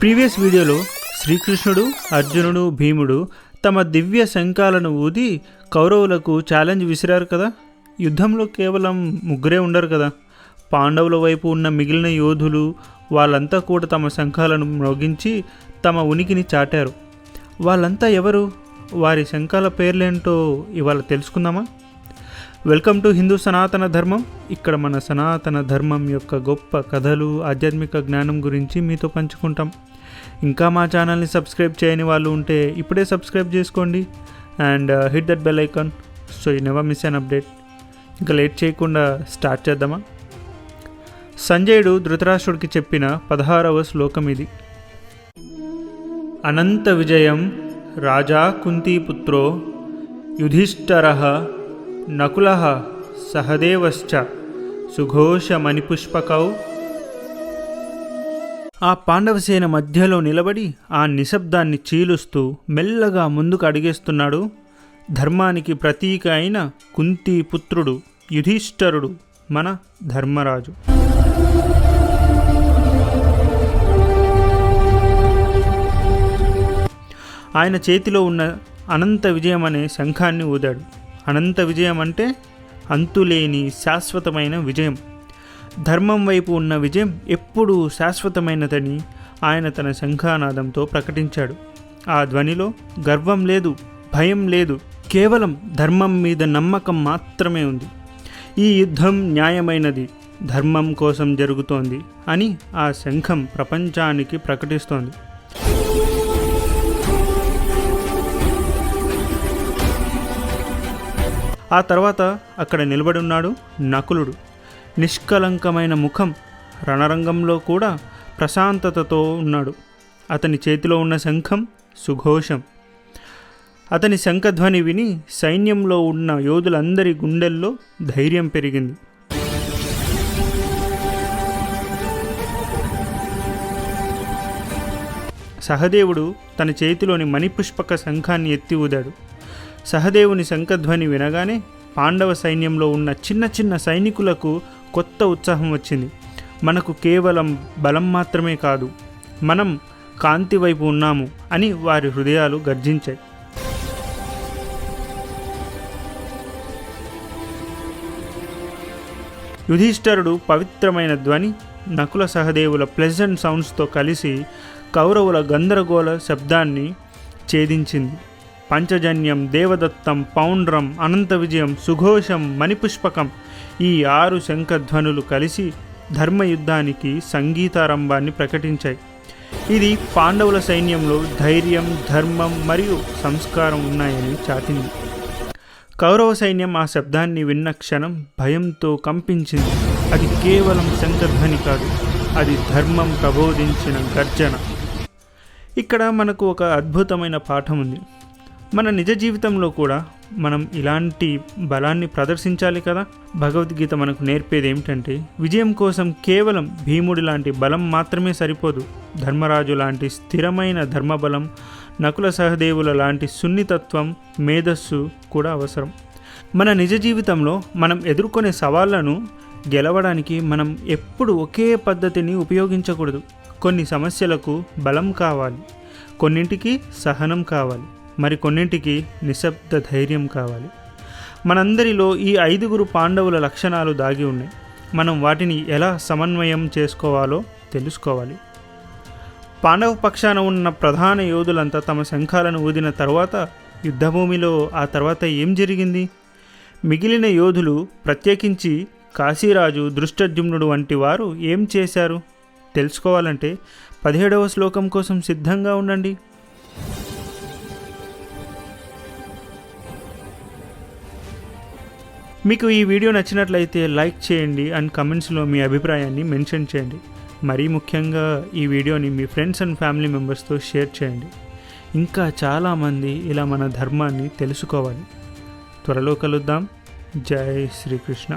Previous వీడియోలో శ్రీకృష్ణుడు అర్జునుడు భీముడు తమ దివ్య శంఖాలను ఊది కౌరవులకు ఛాలెంజ్ విసిరారు కదా. యుద్ధంలో కేవలం ముగ్గురే ఉండరు కదా. పాండవుల వైపు ఉన్న మిగిలిన యోధులు వాళ్ళంతా కూడా తమ శంఖాలను మ్రోగించి తమ ఉనికిని చాటారు. వాళ్ళంతా ఎవరు? వారి శంఖాల పేర్లేంటో ఇవాళ తెలుసుకుందామా? వెల్కమ్ టు హిందూ సనాతన ధర్మం ఇక్కడ మన సనాతన ధర్మం యొక్క గొప్ప కథలు ఆధ్యాత్మిక జ్ఞానం గురించి మీతో పంచుకుంటాం. ఇంకా మా ఛానల్ని సబ్స్క్రైబ్ చేయని వాళ్ళు ఉంటే ఇప్పుడే సబ్స్క్రైబ్ చేసుకోండి. And hit that bell icon so you never miss an update ఇంకా లేట్ చేయకుండా స్టార్ట్ చేద్దామా? సంజయుడు ధృతరాష్ట్రుడికి చెప్పిన పదహారవ శ్లోకం ఇది. అనంత విజయం రాజా కుంతీపుత్రో యుధిష్ఠర నకుల సహదేవశ్చ సుఘోషమణిపుష్పకౌ. ఆ పాండవసేన మధ్యలో నిలబడి ఆ నిశ్శబ్దాన్ని చీలుస్తూ మెల్లగా ముందుకు అడిగేస్తున్నాడు. ధర్మానికి ప్రతీక అయిన కుంతి పుత్రుడు యుధిష్ఠరుడు మన ధర్మరాజు. ఆయన చేతిలో ఉన్న అనంత విజయం అనే శంఖాన్ని ఊదాడు. అనంత విజయం అంటే అంతులేని శాశ్వతమైన విజయం. ధర్మం వైపు ఉన్న విజయం ఎప్పుడూ శాశ్వతమైనదని ఆయన తన శంఖానాదంతో ప్రకటించాడు. ఆ ధ్వనిలో గర్వం లేదు భయం లేదు కేవలం ధర్మం మీద నమ్మకం మాత్రమే ఉంది. ఈ యుద్ధం న్యాయమైనది ధర్మం కోసం జరుగుతోంది అని ఆ శంఖం ప్రపంచానికి ప్రకటిస్తోంది. ఆ తర్వాత అక్కడ నిలబడి ఉన్నాడు నకులుడు. నిష్కలంకమైన ముఖం రణరంగంలో కూడా ప్రశాంతతతో ఉన్నాడు. అతని చేతిలో ఉన్న శంఖం సుఘోషం. అతని శంఖధ్వని విని సైన్యంలో ఉన్న యోధులందరి గుండెల్లో ధైర్యం పెరిగింది. సహదేవుడు తన చేతిలోని మణిపుష్పక శంఖాన్ని ఎత్తి ఊదాడు. సహదేవుని శంఖధ్వని వినగానే పాండవ సైన్యంలో ఉన్న చిన్న చిన్న సైనికులకు కొత్త ఉత్సాహం వచ్చింది. మనకు కేవలం బలం మాత్రమే కాదు మనం కాంతి వైపు ఉన్నాము అని వారి హృదయాలు గర్జించాయి. యుధిష్ఠరుడు పవిత్రమైన ధ్వని నకుల సహదేవుల ప్లెజెంట్ సౌండ్స్తో కలిసి కౌరవుల గందరగోళ శబ్దాన్ని ఛేదించింది. పంచజన్యం దేవదత్తం పౌండ్రం అనంత విజయం సుఘోషం మణిపుష్పకం. ఈ ఆరు శంఖధ్వనులు కలిసి ధర్మయుద్ధానికి సంగీతారంభాన్ని ప్రకటించాయి. ఇది పాండవుల సైన్యంలో ధైర్యం ధర్మం మరియు సంస్కారం ఉన్నాయని చాటింది. కౌరవ సైన్యం ఆ శబ్దాన్ని విన్న క్షణం భయంతో కంపించింది. అది కేవలం శంఖధ్వని కాదు అది ధర్మం ప్రబోధించిన గర్జన. ఇక్కడ మనకు ఒక అద్భుతమైన పాఠం ఉంది. మన నిజ జీవితంలో కూడా మనం ఇలాంటి బలాన్ని ప్రదర్శించాలి కదా? భగవద్గీత మనకు నేర్పేది ఏమిటంటే విజయం కోసం కేవలం భీముడి లాంటి బలం మాత్రమే సరిపోదు. ధర్మరాజు లాంటి స్థిరమైన ధర్మబలం నకుల సహదేవుల లాంటి సున్నితత్వం మేధస్సు కూడా అవసరం. మన నిజ జీవితంలో మనం ఎదుర్కొనే సవాళ్ళను గెలవడానికి మనం ఎప్పుడు ఒకే పద్ధతిని ఉపయోగించకూడదు. కొన్ని సమస్యలకు బలం కావాలి. కొన్నింటికి సహనం కావాలి. మరికొన్నింటికి నిశ్శబ్ద ధైర్యం కావాలి. మనందరిలో ఈ ఐదుగురు పాండవుల లక్షణాలు దాగి ఉన్నాయి. మనం వాటిని ఎలా సమన్వయం చేసుకోవాలో తెలుసుకోవాలి. పాండవ పక్షాన ఉన్న ప్రధాన యోధులంతా తమ శంఖాలను ఊదిన తర్వాత యుద్ధభూమిలో ఆ తర్వాత ఏం జరిగింది? మిగిలిన యోధులు ప్రత్యేకించి కాశీరాజు దృష్టజుమ్నుడు వంటి వారు ఏం చేశారు? తెలుసుకోవాలంటే పదిహేడవ శ్లోకం కోసం సిద్ధంగా ఉండండి. మీకు ఈ వీడియో నచ్చినట్లయితే లైక్ చేయండి అండ్ కమెంట్స్లో మీ అభిప్రాయాన్ని మెన్షన్ చేయండి. మరీ ముఖ్యంగా ఈ వీడియోని మీ ఫ్రెండ్స్ అండ్ ఫ్యామిలీ మెంబర్స్తో షేర్ చేయండి. ఇంకా చాలామంది ఇలా మన ధర్మాన్ని తెలుసుకోవాలి. త్వరలో కలుద్దాం. జై శ్రీకృష్ణ.